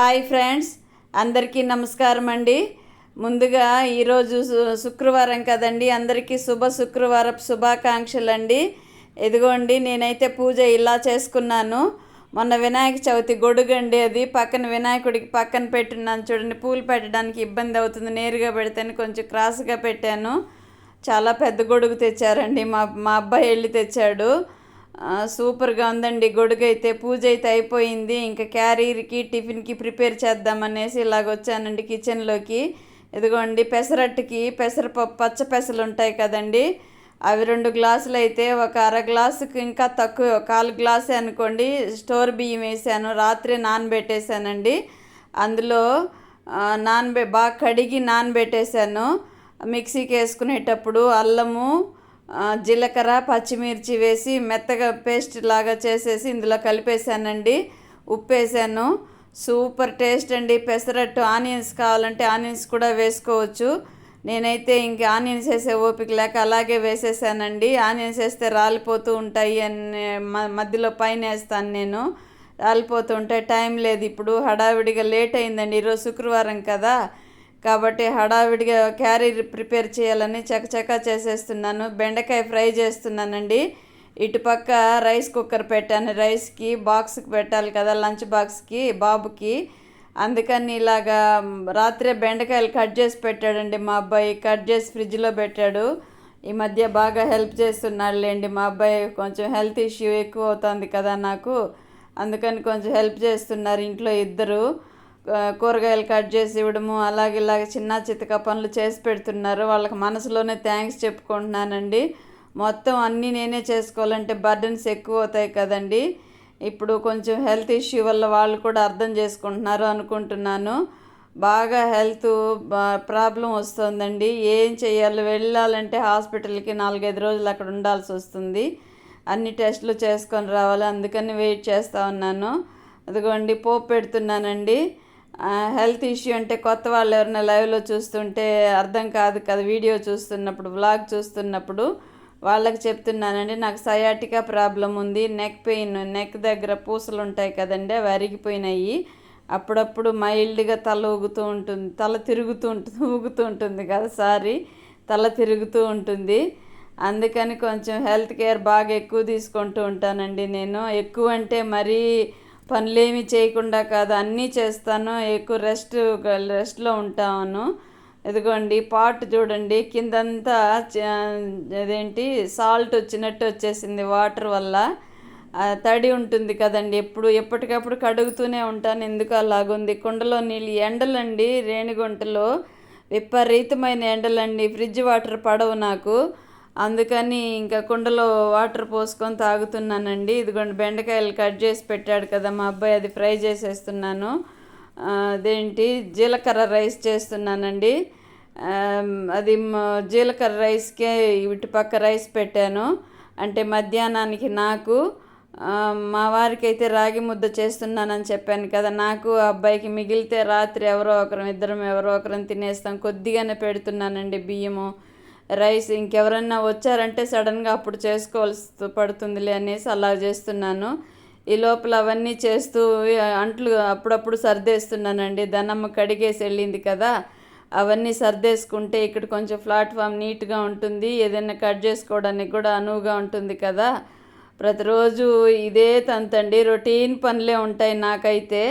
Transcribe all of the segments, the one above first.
Hi friends అందరికీ నమస్కారం అండి. ముందుగా ఈరోజు శుక్రవారం కదండి. అందరికీ శుభ శుక్రవారపు శుభాకాంక్షలు అండి. ఇదిగోండి నేనైతే పూజ ఇలా చేసుకున్నాను. మొన్న వినాయక చవితి గొడుగండి అది. పక్కన వినాయకుడికి పక్కన పెట్టున్నాను చూడండి. పూలు పెట్టడానికి ఇబ్బంది అవుతుంది. నేరుగా పెడితేనే కొంచెం క్రాస్గా పెట్టాను. చాలా పెద్ద గొడుగు తెచ్చారండి మా మా అబ్బాయి వెళ్ళి తెచ్చాడు. సూపర్గా ఉందండి. గొడుగు అయితే పూజ అయితే అయిపోయింది. ఇంకా క్యారీర్కి టిఫిన్కి ప్రిపేర్ చేద్దామనేసి ఇలాగ వచ్చానండి కిచెన్లోకి. ఇదిగోండి పెసరట్టుకి పెసరపప్పు పచ్చ పెసలు ఉంటాయి కదండి. అవి రెండు గ్లాసులు అయితే ఒక అర గ్లాసుకి ఇంకా తక్కువ కాలు గ్లాసే అనుకోండి. స్టోర్ బియ్యం వేసాను రాత్రి నానబెట్టేశానండి. అందులో నానబె బాగా కడిగి నానబెట్టేశాను. మిక్సీకి వేసుకునేటప్పుడు అల్లము జీలకర్ర పచ్చిమిర్చి వేసి మెత్తగా పేస్ట్ లాగా చేసేసి ఇందులో కలిపేశానండి. ఉప్పు వేసాను సూపర్ టేస్ట్ అండి. పెసరట్టు ఆనియన్స్ కావాలంటే ఆనియన్స్ కూడా వేసుకోవచ్చు. నేనైతే ఇంక ఆనియన్స్ వేసే ఓపిక లేక అలాగే వేసేసానండి. ఆనియన్స్ వేస్తే రాలిపోతూ ఉంటాయి అని మ- మధ్యలో పైన వేస్తాను నేను. రాలిపోతూ ఉంటాయి. టైం లేదు ఇప్పుడు. హడావిడిగా లేట్ అయిందండి. ఈరోజు శుక్రవారం కదా. కాబట్టి హడావిడిగా క్యారీ ప్రిపేర్ చేయాలని చకచకా చేసేస్తున్నాను. బెండకాయ ఫ్రై చేస్తున్నానండి. ఇటుపక్క రైస్ కుక్కర్ పెట్టాను. రైస్కి బాక్స్కి పెట్టాలి కదా లంచ్ బాక్స్కి బాబుకి. అందుకని ఇలాగా రాత్రే బెండకాయలు కట్ చేసి పెట్టాడండి మా అబ్బాయి. కట్ చేసి ఫ్రిడ్జ్లో పెట్టాడు. ఈ మధ్య బాగా హెల్ప్ చేస్తున్నాడులేండి మా అబ్బాయి. కొంచెం హెల్త్ ఇష్యూ ఎక్కువ అవుతుంది కదా నాకు. అందుకని కొంచెం హెల్ప్ చేస్తున్నారు ఇంట్లో ఇద్దరు. కూరగాయలు కట్ చేసి ఇవ్వడము అలాగే ఇలాగ చిన్న చితక పనులు చేసి పెడుతున్నారు. వాళ్ళకి మనసులోనే థ్యాంక్స్ చెప్పుకుంటున్నానండి. మొత్తం అన్నీ నేనే చేసుకోవాలంటే బర్డన్స్ ఎక్కువ అవుతాయి కదండి. ఇప్పుడు కొంచెం హెల్త్ ఇష్యూ వల్ల వాళ్ళు కూడా అర్థం చేసుకుంటున్నారు అనుకుంటున్నాను. బాగా హెల్త్ ప్రాబ్లం వస్తుందండి. ఏం చేయాలి? వెళ్ళాలంటే హాస్పిటల్కి నాలుగైదు రోజులు అక్కడ ఉండాల్సి వస్తుంది. అన్ని టెస్టులు చేసుకొని రావాలి. అందుకని వెయిట్ చేస్తూ ఉన్నాను. అదిగోండి పోపు పెడుతున్నానండి. హెల్త్ ఇష్యూ అంటే కొత్త వాళ్ళు ఎవరైనా లైవ్లో చూస్తుంటే అర్థం కాదు కదా వీడియో చూస్తున్నప్పుడు వ్లాగ్ చూస్తున్నప్పుడు వాళ్ళకి చెప్తున్నానండి నాకు సయాటికా ప్రాబ్లం ఉంది నెక్ పెయిన్ నెక్ దగ్గర పూసలు ఉంటాయి కదండి అవి అరిగిపోయినాయి. అప్పుడప్పుడు మైల్డ్గా తల ఊగుతూ ఉంటుంది తల తిరుగుతూ ఉంటుంది ఊగుతూ ఉంటుంది కదా సారీ తల తిరుగుతూ ఉంటుంది. అందుకని కొంచెం హెల్త్ కేర్ బాగా ఎక్కువ తీసుకుంటూ ఉంటానండి నేను. ఎక్కువ అంటే మరీ పనులేమి చేయకుండా కాదు అన్నీ చేస్తాను. ఎక్కువ రెస్ట్ రెస్ట్లో ఉంటాను. ఇదిగోండి పాట్ చూడండి. కిందంతా చ- అదేంటి సాల్ట్ వచ్చినట్టు వచ్చేసింది వాటర్ వల్ల. తడి ఉంటుంది కదండి. ఎప్పుడు ఎప్పటికప్పుడు కడుగుతూనే ఉంటాను. ఎందుకు అలాగుంది? కుండలో నీళ్ళు ఎండలండి రేణిగుంటలో. విపరీతమైన ఎండలండి. ఫ్రిడ్జ్ వాటర్ పడవు నాకు. అందుకని ఇంకా కుండలో వాటర్ పోసుకొని తాగుతున్నానండి. ఇదిగోండి బెండకాయలు కట్ చేసి పెట్టాడు కదా మా అబ్బాయి అది ఫ్రై చేసేస్తున్నాను. అదేంటి జీలకర్ర రైస్ చేస్తున్నానండి. అది జీలకర్ర రైస్కే ఇటు పక్క రైస్ పెట్టాను. అంటే మధ్యాహ్నానికి నాకు మా వారికి అయితే రాగి ముద్ద చేస్తున్నానని చెప్పాను కదా. నాకు ఆ అబ్బాయికి మిగిలితే రాత్రి ఎవరో ఒకరం ఇద్దరం ఎవరో ఒకరం తినేస్తాం. కొద్దిగానే పెడుతున్నానండి బియ్యము. రైస్ ఇంకెవరన్నా వచ్చారంటే సడన్గా అప్పుడు చేసుకోవాల్సి పడుతుందిలే అనేసి అలా చేస్తున్నాను. ఈ లోపల అవన్నీ చేస్తూ అంట్లు అప్పుడప్పుడు సర్దేస్తున్నానండి. దనమ్మ కడిగేసి వెళ్ళింది కదా అవన్నీ సర్దేసుకుంటే ఇక్కడ కొంచెం ప్లాట్ఫామ్ నీట్గా ఉంటుంది. ఏదైనా కట్ చేసుకోవడానికి కూడా అనువుగా ఉంటుంది కదా. ప్రతిరోజు ఇదే తంతండి రొటీన్ పనులే ఉంటాయి నాకైతే.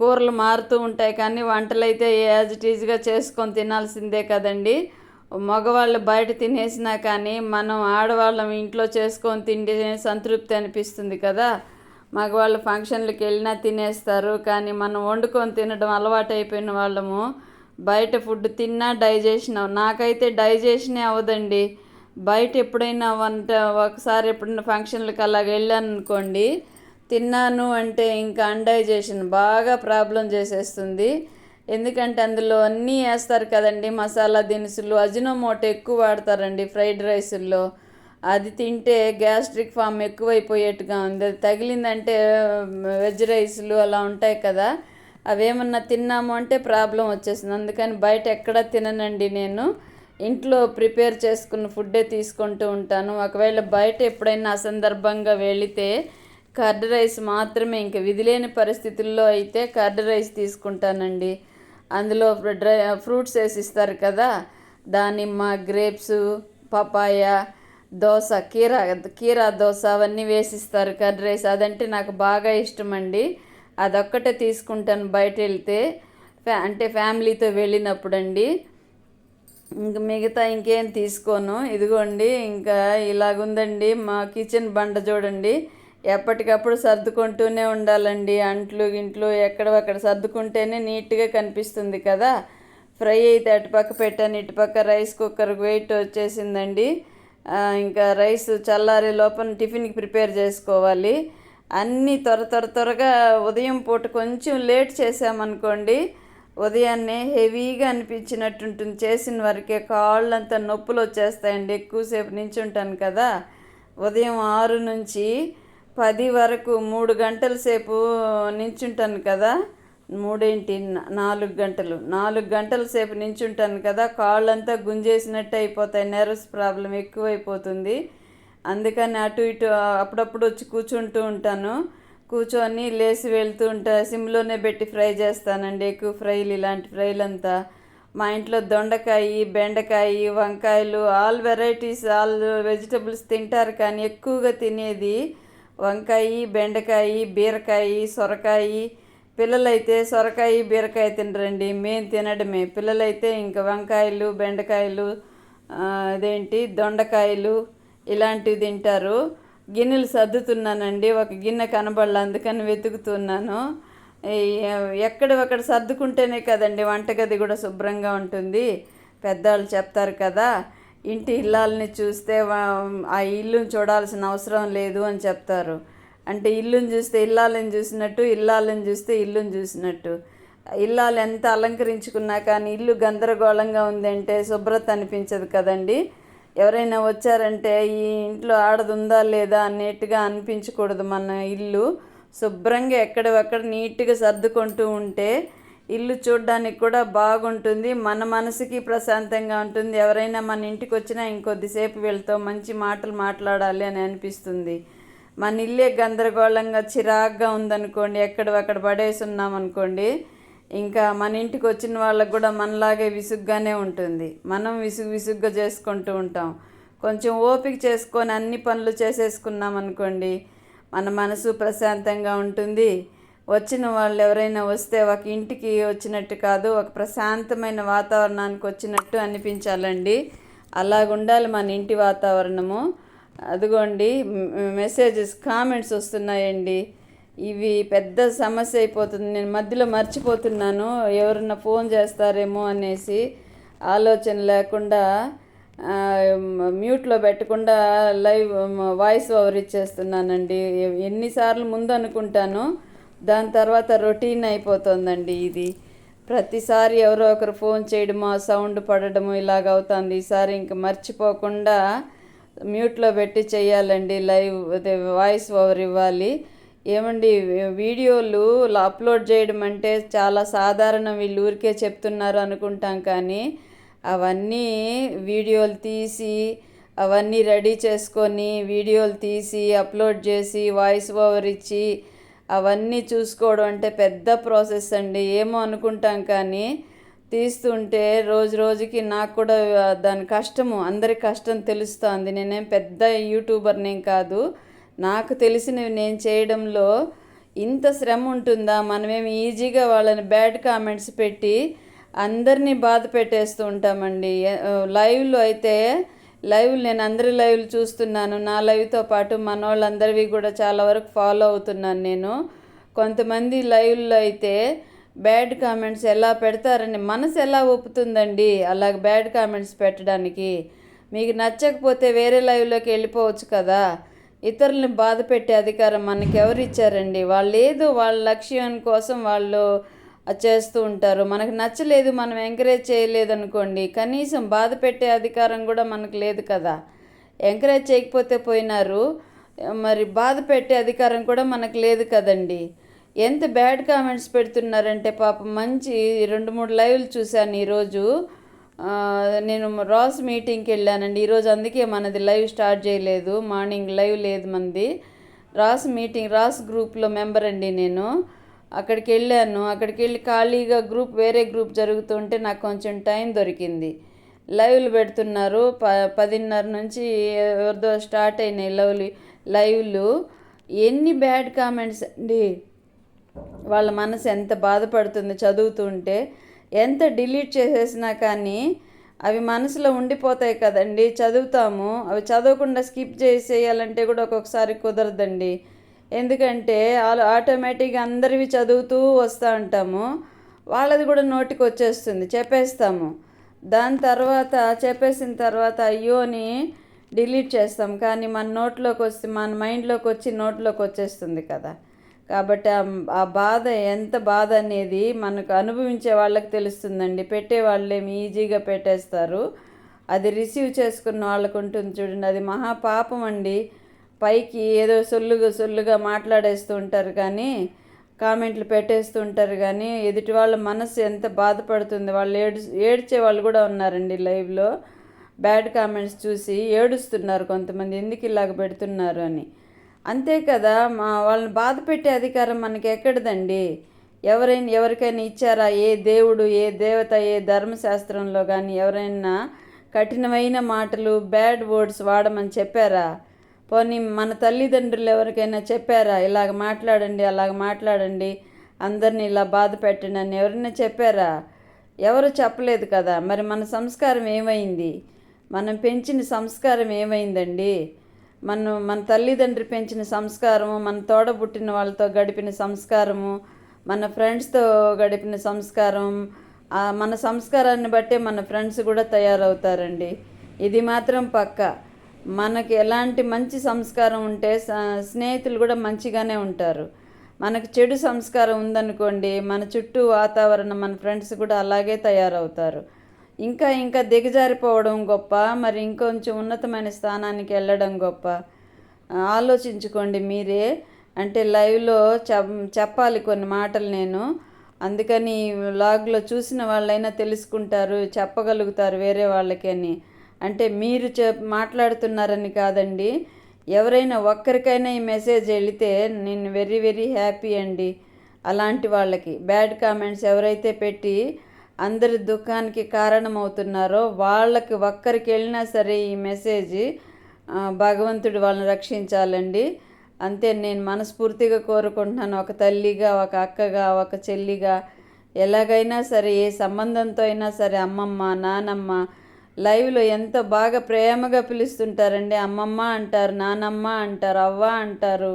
కూరలు మారుతూ ఉంటాయి కానీ వంటలు అయితే యాజ్ ఇట్ ఈజ్గా చేసుకొని తినాల్సిందే కదండీ. మగవాళ్ళు బయట తినేసినా కానీ మనం ఆడవాళ్ళం ఇంట్లో చేసుకొని తిండి సంతృప్తి అనిపిస్తుంది కదా. మగవాళ్ళు ఫంక్షన్లకు వెళ్ళినా తినేస్తారు కానీ మనం వండుకొని తినడం అలవాటు అయిపోయిన వాళ్ళము. బయట ఫుడ్ తిన్నా డైజెషన్ నాకైతే డైజెషనే అవ్వదండి. బయట ఎప్పుడైనా వంట ఒకసారి ఎప్పుడైనా ఫంక్షన్లకు అలాగ వెళ్ళాను అనుకోండి తిన్నాను అంటే ఇంకా అన్డైజెషన్ బాగా ప్రాబ్లం చేసేస్తుంది. ఎందుకంటే అందులో అన్నీ వేస్తారు కదండి మసాలా దినుసులు అజినోమోటో ఎక్కువ వాడతారండి ఫ్రైడ్ రైసుల్లో. అది తింటే గ్యాస్ట్రిక్ ఫామ్ ఎక్కువైపోయేట్టుగా ఉంది. అది తగిలిందంటే వెజ్ రైసులు అలా ఉంటాయి కదా. అవేమన్నా తిన్నాము అంటే ప్రాబ్లం వచ్చేసింది. అందుకని బయట ఎక్కడ తిననండి నేను. ఇంట్లో ప్రిపేర్ చేసుకున్న ఫుడ్డే తీసుకుంటూ ఉంటాను. ఒకవేళ బయట ఎప్పుడైనా అసందర్భంగా వెళితే కర్డ్ రైస్ మాత్రమే. ఇంక విధిలేని పరిస్థితుల్లో అయితే కర్డ్ రైస్ తీసుకుంటానండి. అందులో డ్రై ఫ్రూట్స్ వేసి ఇస్తారు కదా. దానిమ్మ గ్రేప్స్ పపాయ దోశ కీరా కీరా దోశ అవన్నీ వేసిస్తారు కర్డ్ రైస్. అదంటే నాకు బాగా ఇష్టం అండి అదొక్కటే తీసుకుంటాను బయట వెళ్తే ఫ్యా అంటే ఫ్యామిలీతో వెళ్ళినప్పుడు అండి ఇంక మిగతా ఇంకేం తీసుకోను. ఇదిగోండి ఇంకా ఇలాగుందండి మా కిచెన్ బండ చూడండి. ఎప్పటికప్పుడు సర్దుకుంటూనే ఉండాలండి. అంట్లు గింట్లు ఎక్కడక్కడ సర్దుకుంటేనే నీట్గా కనిపిస్తుంది కదా. ఫ్రై అయితే అటుపక్క పెట్టాను ఇటుపక్క రైస్ కుక్కర్ వెయిట్ వచ్చేసిందండి. ఇంకా రైస్ చల్లారే లోపల టిఫిన్కి ప్రిపేర్ చేసుకోవాలి. అన్నీ త్వర త్వర త్వరగా ఉదయం పూట కొంచెం లేట్ చేసామనుకోండి ఉదయాన్నే హెవీగా అనిపించినట్టుంటుంది. చేసిన వరకే కాళ్ళంతా నొప్పులు వచ్చేస్తాయండి. ఎక్కువసేపు నించుంటాను కదా. ఉదయం ఆరు నుంచి పది వరకు మూడు గంటల సేపు నించుంటాను కదా. మూడేంటి? నాలుగు గంటలు. నాలుగు గంటల సేపు నించుంటాను కదా. కాళ్ళంతా గుంజేసినట్టు అయిపోతాయి. నర్వస్ ప్రాబ్లం ఎక్కువైపోతుంది. అందుకని అటు ఇటు అప్పుడప్పుడు వచ్చి కూర్చుంటూ ఉంటాను. కూర్చొని లేచి వెళ్తూ ఉంటా. సిమ్లోనే పెట్టి ఫ్రై చేస్తానండి. ఎక్కువ ఫ్రైలు ఇలాంటి ఫ్రైలు అంతా మా ఇంట్లో దొండకాయ బెండకాయ వంకాయలు ఆల్ వెరైటీస్ ఆల్ వెజిటబుల్స్ తింటారు కానీ ఎక్కువగా తినేది వంకాయ బెండకాయ బీరకాయ సొరకాయ. పిల్లలైతే సొరకాయ బీరకాయ తినరండి. మేము తినడమే. పిల్లలైతే ఇంకా వంకాయలు బెండకాయలు అదేంటి దొండకాయలు ఇలాంటివి తింటారు. గిన్నెలు సర్దుతున్నానండి. ఒక గిన్నె కనబడలే అందుకని వెతుకుతున్నాను. ఎక్కడ ఒకటి సర్దుకుంటేనే కదండి వంటగది కూడా శుభ్రంగా ఉంటుంది. పెద్దవాళ్ళు చెప్తారు కదా ఇంటి ఇల్లాలని చూస్తే ఆ ఇల్లుని చూడాల్సిన అవసరం లేదు అని చెప్తారు. అంటే ఇల్లుని చూస్తే ఇల్లాలని చూసినట్టు ఇల్లాలని చూస్తే ఇల్లుని చూసినట్టు. ఇల్లాలు ఎంత అలంకరించుకున్నా కానీ ఇల్లు గందరగోళంగా ఉందంటే శుభ్రత అనిపించదు కదండి. ఎవరైనా వచ్చారంటే ఈ ఇంట్లో ఆడది ఉందా లేదా అన్నట్టుగా అనిపించకూడదు మన ఇల్లు. శుభ్రంగా ఎక్కడెక్కడ నీట్గా సర్దుకుంటూ ఉంటే ఇల్లు చూడడానికి కూడా బాగుంటుంది మన మనసుకి ప్రశాంతంగా ఉంటుంది. ఎవరైనా మన ఇంటికి వచ్చినా ఇంకొద్దిసేపు వెళ్తాం మంచి మాటలు మాట్లాడాలి అని అనిపిస్తుంది. మన ఇల్లే గందరగోళంగా చిరాగ్గా ఉందనుకోండి ఎక్కడక్కడ పడేసి ఉన్నామనుకోండి ఇంకా మన ఇంటికి వచ్చిన వాళ్ళకు కూడా మనలాగే విసుగ్గానే ఉంటుంది. మనం విసుగు విసుగ్గా చేసుకుంటూ ఉంటాం. కొంచెం ఓపిక చేసుకొని అన్ని పనులు చేసేసుకున్నాం అనుకోండి మన మనసు ప్రశాంతంగా ఉంటుంది. వచ్చిన వాళ్ళు ఎవరైనా వస్తే ఒక ఇంటికి వచ్చినట్టు కాదు ఒక ప్రశాంతమైన వాతావరణానికి వచ్చినట్టు అనిపించాలండి. అలాగుండాలి మన ఇంటి వాతావరణము. అదిగోండి మెసేజెస్ కామెంట్స్ వస్తున్నాయండి. ఇవి పెద్ద సమస్య అయిపోతుంది. నేను మధ్యలో మర్చిపోతున్నాను. ఎవరన్నా ఫోన్ చేస్తారేమో అనేసి ఆలోచన లేకుండా మ్యూట్లో పెట్టకుండా లైవ్ వాయిస్ ఓవర్ ఇచ్చేస్తున్నానండి. ఎన్నిసార్లు ముందు అనుకుంటాను దాని తర్వాత రొటీన్ అయిపోతుందండి ఇది. ప్రతిసారి ఎవరో ఒకరు ఫోన్ చేయడము సౌండ్ పడడము ఇలాగ అవుతుంది. ఈసారి ఇంక మర్చిపోకుండా మ్యూట్లో పెట్టి చేయాలండి. లైవ్ అదే వాయిస్ ఓవర్ ఇవ్వాలి. ఏమండి వీడియోలు అప్లోడ్ చేయడం అంటే చాలా సాధారణం. వీళ్ళు ఊరికే చెప్తున్నారు అనుకుంటాం కానీ అవన్నీ వీడియోలు తీసి అవన్నీ రెడీ చేసుకొని వీడియోలు తీసి అప్లోడ్ చేసి వాయిస్ ఓవర్ ఇచ్చి అవన్నీ చూసుకోవడం అంటే పెద్ద ప్రాసెస్ అండి. ఏమో అనుకుంటాం కానీ తీస్తుంటే రోజు రోజుకి నాకు కూడా దాని కష్టము అందరి కష్టం తెలుస్తుంది. నేనేం పెద్ద యూట్యూబర్నేం కాదు. నాకు తెలిసినవి నేను చేయడంలో ఇంత శ్రమ ఉంటుందా? మనమేమి ఈజీగా వాళ్ళని బ్యాడ్ కామెంట్స్ పెట్టి అందరినీ బాధ పెట్టేస్తూ ఉంటామండి. లైవ్లో అయితే లైవ్ నేను అందరి లైవ్లు చూస్తున్నాను. నా లైవ్తో పాటు మన వాళ్ళందరివి కూడా చాలా వరకు ఫాలో అవుతున్నాను నేను. కొంతమంది లైవ్లో అయితే బ్యాడ్ కామెంట్స్ ఎలా పెడతారని మనసు ఎలా ఒప్పుతుందండి అలా బ్యాడ్ కామెంట్స్ పెట్టడానికి. మీకు నచ్చకపోతే వేరే లైవ్లోకి వెళ్ళిపోవచ్చు కదా. ఇతరులను బాధ పెట్టే అధికారం మనకి ఎవరు ఇచ్చారండి వాళ్ళు ఏదో వాళ్ళ లక్ష్యం కోసం వాళ్ళు చేస్తూ ఉంటారు. మనకు నచ్చలేదు మనం ఎంకరేజ్ చేయలేదు అనుకోండి కనీసం బాధ పెట్టే అధికారం కూడా మనకు లేదు కదా. ఎంకరేజ్ చేయకపోతే పోయినారు మరి బాధ పెట్టే అధికారం కూడా మనకు లేదు కదండి. ఎంత బ్యాడ్ కామెంట్స్ పెడుతున్నారంటే పాప మంచి రెండు మూడు లైవ్లు చూశాను ఈరోజు. నేను రాస్ మీటింగ్కి వెళ్ళానండి. ఈరోజు అందుకే మనది లైవ్ స్టార్ట్ చేయలేదు. మార్నింగ్ లైవ్ లేదు మనది రాస్ మీటింగ్ రాస్ గ్రూప్లో మెంబర్ అండి నేను. అక్కడికి వెళ్ళాను. అక్కడికి వెళ్ళి ఖాళీగా గ్రూప్ వేరే గ్రూప్ జరుగుతుంటే నాకు కొంచెం టైం దొరికింది. లైవ్లు పెడుతున్నారు. ప పదిన్నర నుంచి ఎవరిదో స్టార్ట్ అయినాయి లవ్లు లైవ్లు. ఎన్ని బ్యాడ్ కామెంట్స్ అండి? వాళ్ళ మనసు ఎంత బాధపడుతుంది చదువుతుంటే. ఎంత డిలీట్ చేసేసినా కానీ అవి మనసులో ఉండిపోతాయి కదండి. చదువుతాము. అవి చదవకుండా స్కిప్ చేసేయాలంటే కూడా ఒక్కొక్కసారి కుదరదండి. ఎందుకంటే వాళ్ళు ఆటోమేటిక్గా అందరివి చదువుతూ వస్తూ ఉంటాము. వాళ్ళది కూడా నోటికి వచ్చేస్తుంది. చెప్పేస్తాము. దాని తర్వాత చెప్పేసిన తర్వాత అయ్యో అని డిలీట్ చేస్తాం. కానీ మన నోట్లోకి వస్తే మన మైండ్లోకి వచ్చి నోట్లోకి వచ్చేస్తుంది కదా. కాబట్టి ఆ బాధ ఎంత బాధ అనేది మనకు అనుభవించే వాళ్ళకి తెలుస్తుందండి. పెట్టే వాళ్ళేమి ఈజీగా పెట్టేస్తారు. అది రిసీవ్ చేసుకున్న వాళ్ళకు ఉంటుంది చూడండి. అది మహాపాపం అండి. పైకి ఏదో సొల్లుగా సొల్లుగా మాట్లాడేస్తూ ఉంటారు కానీ కామెంట్లు పెట్టేస్తూ ఉంటారు కానీ ఎదుటి వాళ్ళ మనసు ఎంత బాధపడుతుంది వాళ్ళు ఏడు ఏడ్చే వాళ్ళు కూడా ఉన్నారండి లైవ్లో. బ్యాడ్ కామెంట్స్ చూసి ఏడుస్తున్నారు కొంతమంది ఎందుకు ఇలాగ పెడుతున్నారు అని. అంతే కదా మా వాళ్ళని బాధ పెట్టే అధికారం మనకి ఎక్కడదండి? ఎవరైనా ఎవరికైనా ఇచ్చారా? ఏ దేవుడు ఏ దేవత ఏ ధర్మశాస్త్రంలో కానీ ఎవరైనా కఠినమైన మాటలు బ్యాడ్ వర్డ్స్ వాడమని చెప్పారా? పోనీ మన తల్లిదండ్రులు ఎవరికైనా చెప్పారా ఇలాగ మాట్లాడండి అలాగ మాట్లాడండి అందరినీ ఇలా బాధ పెట్టండి అని ఎవరైనా చెప్పారా? ఎవరు చెప్పలేదు కదా మరి మన సంస్కారం ఏమైంది? మనం పెంచిన సంస్కారం ఏమైందండి? మనం మన తల్లిదండ్రి పెంచిన సంస్కారము మన తోడబుట్టిన వాళ్ళతో గడిపిన సంస్కారము మన ఫ్రెండ్స్తో గడిపిన సంస్కారం మన సంస్కారాన్ని బట్టే మన ఫ్రెండ్స్ కూడా తయారవుతారండి. ఇది మాత్రం పక్క. మనకి ఎలాంటి మంచి సంస్కారం ఉంటే స్నేహితులు కూడా మంచిగానే ఉంటారు. మనకు చెడు సంస్కారం ఉందనుకోండి మన చుట్టూ వాతావరణం మన ఫ్రెండ్స్ కూడా అలాగే తయారవుతారు. ఇంకా ఇంకా దిగజారిపోవడం గొప్ప మరి ఇంకొంచెం ఉన్నతమైన స్థానానికి వెళ్ళడం గొప్ప. ఆలోచించుకోండి మీరే. అంటే లైవ్లో చెప్పాలి కొన్ని మాటలు నేను. అందుకని లాగ్లో చూసిన వాళ్ళైనా తెలుసుకుంటారు చెప్పగలుగుతారు వేరే వాళ్ళకి అని. అంటే మీరు చె మాట్లాడుతున్నారని కాదండి. ఎవరైనా ఒక్కరికైనా ఈ మెసేజ్ వెళితే నేను వెరీ వెరీ హ్యాపీ అండి. అలాంటి వాళ్ళకి బ్యాడ్ కామెంట్స్ ఎవరైతే పెట్టి అందరి దుఃఖానికి కారణమవుతున్నారో వాళ్ళకి ఒక్కరికి వెళ్ళినా సరే ఈ మెసేజ్ భగవంతుడు వాళ్ళని రక్షించాలండి. అంతే నేను మనస్ఫూర్తిగా కోరుకుంటున్నాను. ఒక తల్లిగా ఒక అక్కగా ఒక చెల్లిగా ఎలాగైనా సరే ఏ సంబంధంతో అయినా సరే అమ్మమ్మ నానమ్మ లైవ్లో ఎంత బాగా ప్రేమగా పిలుస్తుంటారండి. అమ్మమ్మ అంటారు నానమ్మ అంటారు అవ్వ అంటారు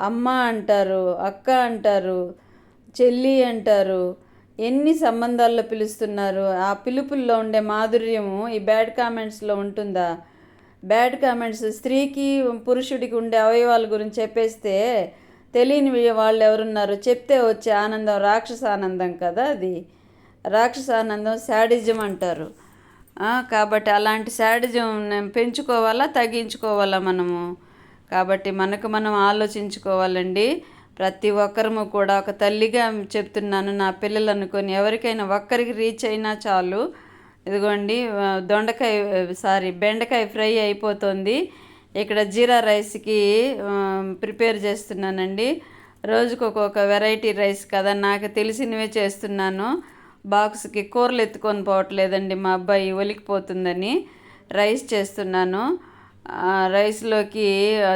అమ్మ అంటారు అక్క అంటారు చెల్లి అంటారు. ఎన్ని సంబంధాల్లో పిలుస్తున్నారు? ఆ పిలుపుల్లో ఉండే మాధుర్యము ఈ బ్యాడ్ కామెంట్స్లో ఉంటుందా? బ్యాడ్ కామెంట్స్ స్త్రీకి పురుషుడికి ఉండే అవయవాల గురించి చెప్పేస్తే తెలియని వాళ్ళు ఎవరున్నారు? చెప్తే వచ్చే ఆనందం రాక్షస ఆనందం కదా అది. రాక్షస ఆనందం శాడిజం అంటారు. కాబట్టి అలాంటి శాడిజం పెంచుకోవాలా తగ్గించుకోవాలా మనము? కాబట్టి మనకు మనం ఆలోచించుకోవాలండి. ప్రతి ఒక్కరము కూడా ఒక తల్లిగా చెప్తున్నాను నా పిల్లలు అనుకొని ఎవరికైనా ఒక్కరికి రీచ్ అయినా చాలు. ఇదిగోండి దొండకాయ సారీ బెండకాయ ఫ్రై అయిపోతుంది. ఇక్కడ జీరా రైస్కి ప్రిపేర్ చేస్తున్నానండి. రోజుకు ఒక్కొక్క వెరైటీ రైస్ కదా నాకు తెలిసినవే చేస్తున్నాను. బాక్స్కి కూరలు ఎత్తుకొని పోవట్లేదండి. మా అబ్బాయి ఒలికిపోతుందని రైస్ చేస్తున్నాను. రైస్లోకి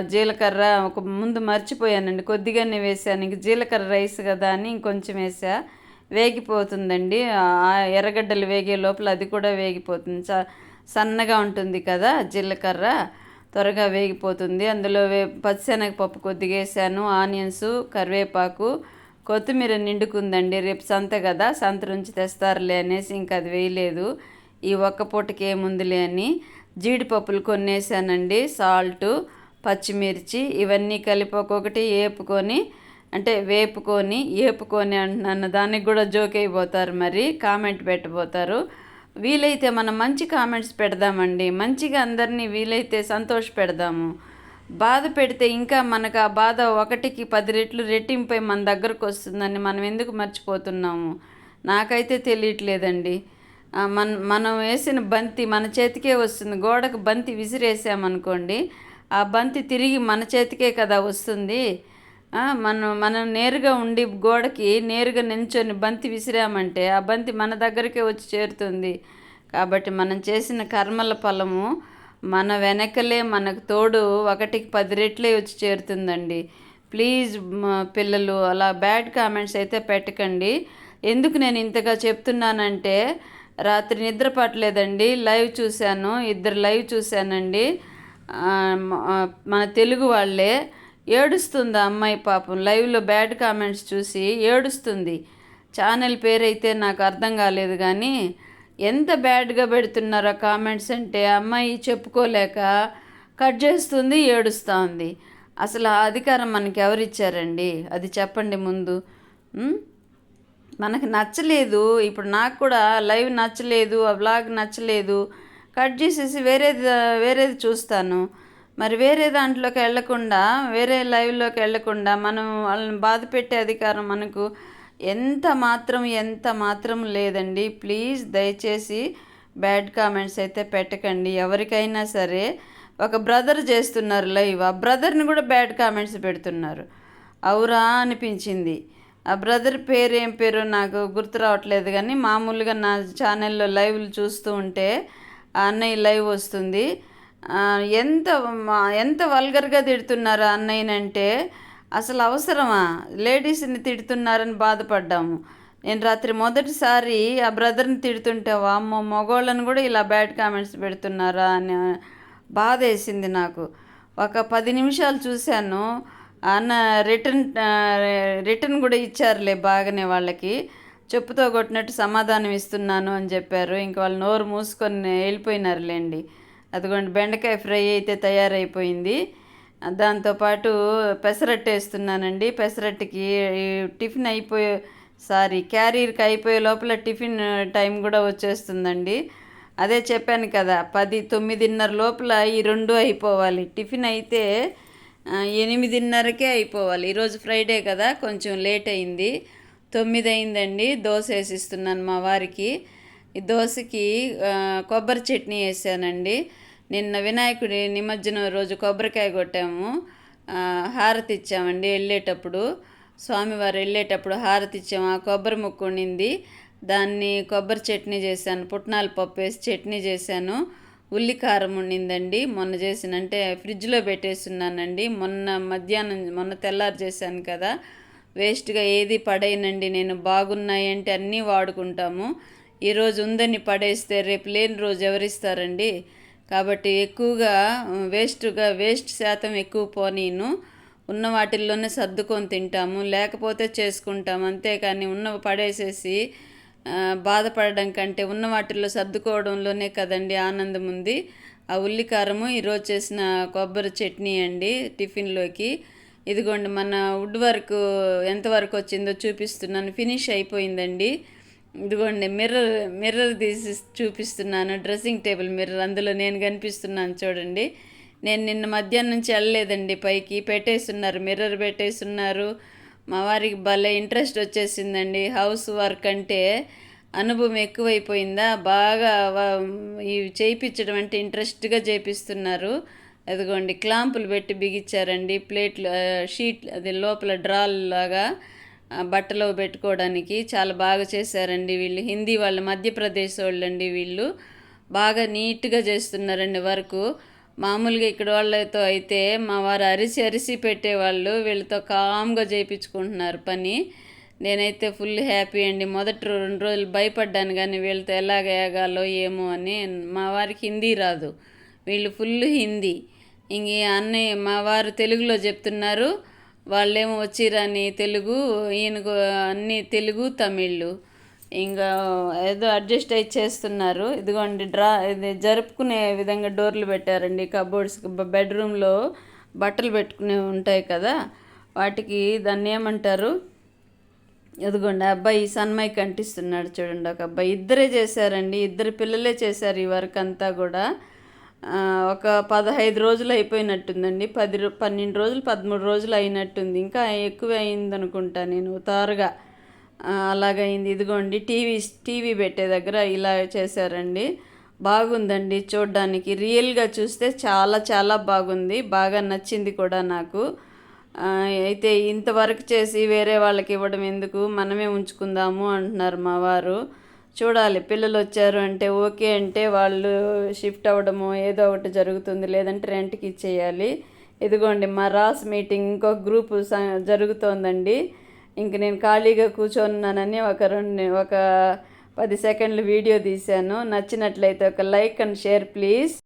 జీలకర్ర ఒక ముందు మర్చిపోయానండి. కొద్దిగానే వేసాను. ఇంక జీలకర్ర రైస్ కదా అని ఇంకొంచెం వేసా. వేగిపోతుందండి. ఎర్రగడ్డలు వేగే లోపల అది కూడా వేగిపోతుంది. చ సన్నగా ఉంటుంది కదా జీలకర్ర. త్వరగా వేగిపోతుంది. అందులో వే పచ్చిశనగపప్పు కొద్దిగా వేసాను. ఆనియన్స్ కరివేపాకు కొత్తిమీర నిండుకుందండి. రేపు సంత కదా సంత నుంచి తెస్తారులే అనేసి ఇంకా అది వేయలేదు. ఈ ఒక్క పూటకి ఏముందిలే అని జీడిపప్పులు కొన్నేసానండి. సాల్ట్ పచ్చిమిర్చి ఇవన్నీ కలిపి ఒక్కొక్కటి వేపుకొని అంటే వేపుకొని వేపుకొని అంటున్నాను. దానికి కూడా జోక్ అయిపోతారు మరి కామెంట్ పెట్టబోతారు. వీలైతే మనం మంచి కామెంట్స్ పెడదామండి. మంచిగా అందరినీ వీలైతే సంతోష పెడదాము బాధ పెడితే ఇంకా మనకు ఆ బాధ ఒకటికి పది రెట్లు రెట్టింపై మన దగ్గరకు వస్తుందని మనం ఎందుకు మర్చిపోతున్నాము? నాకైతే తెలియట్లేదండి. మన మనం వేసిన బంతి మన చేతికే వస్తుంది. గోడకు బంతి విసిరేసామనుకోండి ఆ బంతి తిరిగి మన చేతికే కదా వస్తుంది. మనం మనం నేరుగా ఉండి గోడకి నేరుగా నించొని బంతి విసిరామంటే ఆ బంతి మన దగ్గరికే వచ్చి చేరుతుంది. కాబట్టి మనం చేసిన కర్మల ఫలము మన వెనకలే మనకు తోడు ఒకటికి పది రెట్లే వచ్చి చేరుతుందండి. ప్లీజ్ పిల్లలు అలా బ్యాడ్ కామెంట్స్ అయితే పెట్టకండి. ఎందుకు నేను ఇంతగా చెప్తున్నానంటే రాత్రి నిద్ర పట్టలేదండి. లైవ్ చూశాను ఇద్దరు లైవ్ చూశానండి. మన తెలుగు వాళ్ళే ఏడుస్తుంది ఆ అమ్మాయి పాపం. లైవ్లో బ్యాడ్ కామెంట్స్ చూసి ఏడుస్తుంది. ఛానల్ పేరైతే నాకు అర్థం కాలేదు కానీ ఎంత బ్యాడ్గా పెడుతున్నారో కామెంట్స్ అంటే అమ్మాయి చెప్పుకోలేక కట్ చేస్తుంది ఏడుస్తూ ఉంది అసలు ఆ అధికారం మనకి ఎవరిచ్చారండి? అది చెప్పండి ముందు. మనకు నచ్చలేదు. ఇప్పుడు నాకు కూడా లైవ్ నచ్చలేదు ఆ బ్లాగ్ నచ్చలేదు. కట్ చేసేసి వేరేది వేరేది చూస్తాను. మరి వేరే దాంట్లోకి వెళ్ళకుండా వేరే లైవ్లోకి వెళ్ళకుండా మనం వాళ్ళని బాధ పెట్టే అధికారం మనకు ఎంత మాత్రం ఎంత మాత్రం లేదండి. ప్లీజ్ దయచేసి బ్యాడ్ కామెంట్స్ అయితే పెట్టకండి. ఎవరికైనా సరే ఒక బ్రదర్ చేస్తున్నారు లైవ్. ఆ బ్రదర్ని కూడా బ్యాడ్ కామెంట్స్ పెడుతున్నారు. అవురా అనిపించింది. ఆ బ్రదర్ పేరు ఏం పేరు నాకు గుర్తు రావట్లేదు కానీ మామూలుగా నా ఛానల్లో లైవ్లు చూస్తూ ఉంటే ఆ అన్నయ్య లైవ్ వస్తుంది. ఎంత ఎంత వల్గర్గా తిడుతున్నారు ఆ అన్నయ్యనంటే అసలు అవసరమా లేడీస్ని తిడుతున్నారని బాధపడ్డాము. నేను రాత్రి మొదటిసారి ఆ బ్రదర్ని తిడుతుంటే వామ్మో మగోళ్ళని కూడా ఇలా బ్యాడ్ కామెంట్స్ పెడుతున్నారా అని బాధ వేసింది నాకు. ఒక పది నిమిషాలు చూశాను. అన్న రిటర్న్ రిటర్న్ కూడా ఇచ్చారులే బాగానే వాళ్ళకి. చెప్పుతో కొట్టినట్టు సమాధానం ఇస్తున్నాను అని చెప్పారు. ఇంక వాళ్ళు నోరు మూసుకొని వెళ్ళిపోయినారులేండి. అదిగోండి బెండకాయ ఫ్రై అయితే తయారైపోయింది. దాంతోపాటు పెసరట్టు వేస్తున్నానండి. పెసరట్టుకి టిఫిన్ అయిపోయే సారీ క్యారీర్కి అయిపోయే లోపల టిఫిన్ టైం కూడా వచ్చేస్తుందండి. అదే చెప్పాను కదా పది తొమ్మిదిన్నర లోపల ఈ రెండు అయిపోవాలి. టిఫిన్ అయితే ఎనిమిదిన్నరకే అయిపోవాలి. ఈరోజు ఫ్రైడే కదా కొంచెం లేట్ అయింది. తొమ్మిది అయిందండి దోశ వేసిస్తున్నాను మా వారికి. ఈ దోశకి కొబ్బరి చట్నీ వేసానండి. నిన్న వినాయకుడి నిమజ్జనం రోజు కొబ్బరికాయ కొట్టాము. హారతి ఇచ్చామండి వెళ్ళేటప్పుడు. స్వామివారు వెళ్ళేటప్పుడు హారతి ఇచ్చాము. ఆ కొబ్బరి ముక్కు ఉండింది. దాన్ని కొబ్బరి చట్నీ చేశాను. పుట్నాల పప్పు వేసి చట్నీ చేశాను. ఉల్లి కారం ఉండిందండి. మొన్న చేసిన అంటే ఫ్రిడ్జ్లో పెట్టేస్తున్నానండి. మొన్న మధ్యాహ్నం మొన్న తెల్లారు చేశాను కదా. వేస్ట్గా ఏది పడేయనండి నేను. బాగున్నాయి అంటే అన్నీ వాడుకుంటాము. ఈరోజు ఉందని పడేస్తే రేపు లేని రోజు ఎవరిస్తారండి? కాబట్టి ఎక్కువగా వేస్ట్గా వేస్ట్ శాతం ఎక్కువ పోనీను. ఉన్న వాటిల్లోనే సర్దుకొని తింటాము. లేకపోతే చేసుకుంటాము. అంతేకాని ఉన్న పడేసేసి బాధపడడం కంటే ఉన్న వాటిల్లో సర్దుకోవడంలోనే కదండి ఆనందం ఉంది. ఆ ఉల్లికారము ఈరోజు చేసిన కొబ్బరి చట్నీ అండి టిఫిన్లోకి. ఇదిగోండి మన వుడ్ వర్క్ ఎంతవరకు వచ్చిందో చూపిస్తున్నాను. ఫినిష్ అయిపోయిందండి. ఇదిగోండి మిర్రర్ మిర్రర్ తీసి చూపిస్తున్నాను డ్రెస్సింగ్ టేబుల్ మిర్రర్ అందులో నేను కనిపిస్తున్నాను చూడండి. నేను నిన్న మధ్యాహ్నం నుంచి వెళ్ళలేదండి పైకి. పెట్టేస్తున్నారు మిర్రర్ పెట్టేస్తున్నారు. మా వారికి భలే ఇంట్రెస్ట్ వచ్చేసిందండి. హౌస్ వర్క్ అంటే అనుభవం ఎక్కువైపోయిందా? బాగా ఇవి చేయించడం అంటే ఇంట్రెస్ట్గా చేపిస్తున్నారు. అదిగోండి క్లాంపులు పెట్టి బిగించారండి. ప్లేట్లు షీట్ అది లోపల డ్రాల్ లాగా బట్టలో పెట్టుకోవడానికి చాలా బాగా చేశారండి వీళ్ళు. హిందీ వాళ్ళు మధ్యప్రదేశ్ వాళ్ళండి వీళ్ళు. బాగా నీట్గా చేస్తున్నారండి వర్క్. మామూలుగా ఇక్కడ వాళ్ళతో అయితే మా వారు అరిసి అరిసి పెట్టేవాళ్ళు వీళ్ళతో కామ్గా చేయించుకుంటున్నారు పని. నేనైతే ఫుల్ హ్యాపీ అండి. మొదటి రెండు రోజులు భయపడ్డాను కానీ వీళ్ళతో ఎలాగ ఏగాలో ఏమో అని. మా వారికి హిందీ రాదు. వీళ్ళు ఫుల్ హిందీ. ఇంక అన్నయ్య మా వారు తెలుగులో చెప్తున్నారు. వాళ్ళేమో వచ్చిరని తెలుగు ఈయనకు అన్ని తెలుగు తమిళ్ళు ఇంకా ఏదో అడ్జస్ట్ అయి చేస్తున్నారు. ఇదిగోండి డ్రా ఇది జరుపుకునే విధంగా డోర్లు పెట్టారండి. కబోర్డ్స్ బెడ్రూమ్లో బట్టలు పెట్టుకునే ఉంటాయి కదా వాటికి దాన్ని ఏమంటారు? ఇదిగోండి అబ్బాయి సన్మైక్ కంటిస్తున్నాడు చూడండి ఒక అబ్బాయి. ఇద్దరే చేశారండి ఇద్దరు పిల్లలే చేశారు ఈ వర్క్ అంతా కూడా. ఒక పదహైదు రోజులు అయిపోయినట్టుందండి. పది పన్నెండు రోజులు పదమూడు రోజులు అయినట్టుంది. ఇంకా ఎక్కువ అయింది అనుకుంటా నేను తారుగా అలాగైంది ఇదిగోండి టీవీ టీవీ పెట్టే దగ్గర ఇలా చేశారండి. బాగుందండి చూడ్డానికి. రియల్గా చూస్తే చాలా చాలా బాగుంది. బాగా నచ్చింది కూడా నాకు. అయితే ఇంతవరకు చేసి వేరే వాళ్ళకి ఇవ్వడం ఎందుకు? మనమే ఉంచుకుందాము అంటున్నారు మా వారు. చూడాలి పిల్లలు వచ్చారు అంటే ఓకే అంటే వాళ్ళు షిఫ్ట్ అవ్వడము ఏదో ఒకటి జరుగుతుంది లేదంటే రెంట్కి ఇచ్చేయాలి. ఇదిగోండి మా రాస్ మీటింగ్ ఇంకొక గ్రూప్ జరుగుతోందండి. ఇంక నేను ఖాళీగా కూర్చొన్నానని ఒక రెండు ఒక పది సెకండ్లు వీడియో తీశాను. నచ్చినట్లయితే ఒక లైక్ అండ్ షేర్ ప్లీజ్.